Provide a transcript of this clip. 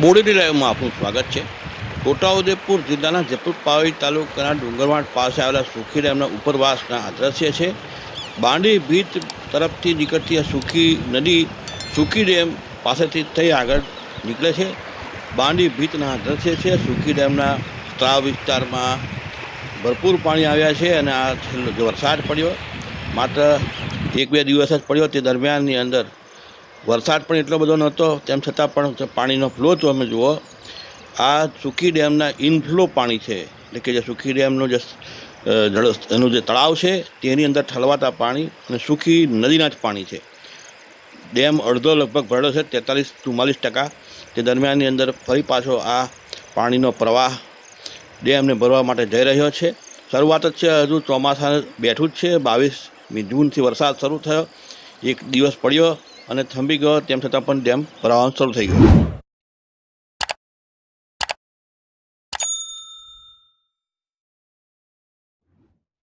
બોડેલી લાઈવમાં આપનું સ્વાગત છે. છોટાઉદેપુર જિલ્લાના જપુર પાવી તાલુકાના ડુંગરવાડ પાસે આવેલા સુખી ડેમના ઉપરવાસના આ છે. બાંડી ભીત તરફથી નીકળતી આ સુખી નદી સુખી ડેમ પાસેથી થઈ આગળ નીકળે છે. બાંડી ભીતના દ્રશ્ય છે. સુખી ડેમના તળાવ વિસ્તારમાં ભરપૂર પાણી આવ્યા છે અને આ છેલ્લો વરસાદ પડ્યો, માત્ર એક બે દિવસ જ પડ્યો, તે દરમિયાનની અંદર વરસાદ પણ એટલો બધો નહોતો, તેમ છતાં પણ પાણીનો ફ્લો તમે જુઓ, આ સુખી ડેમના ઇનફ્લો પાણી છે. એટલે કે જે સુખી ડેમનું જે જળ, એનું જે તળાવ છે, તેની અંદર ઠલવાતા પાણી અને સુખી નદીના જ પાણી છે. ડેમ અડધો લગભગ ભરેલો છે, તેતાલીસ, ચુમ્માલીસ ટકા. તે દરમિયાનની અંદર ફરી પાછો આ પાણીનો પ્રવાહ ડેમને ભરવા માટે જઈ રહ્યો છે. શરૂઆત જ છે હજુ ચોમાસા બેઠું જ છે. બાવીસમી જૂનથી વરસાદ શરૂ થયો. એક દિવસ પડ્યો. અને થંભી ગયો તેમ છતાં પણ ડેમ ભરાવાનું શરૂ થઈ ગયું.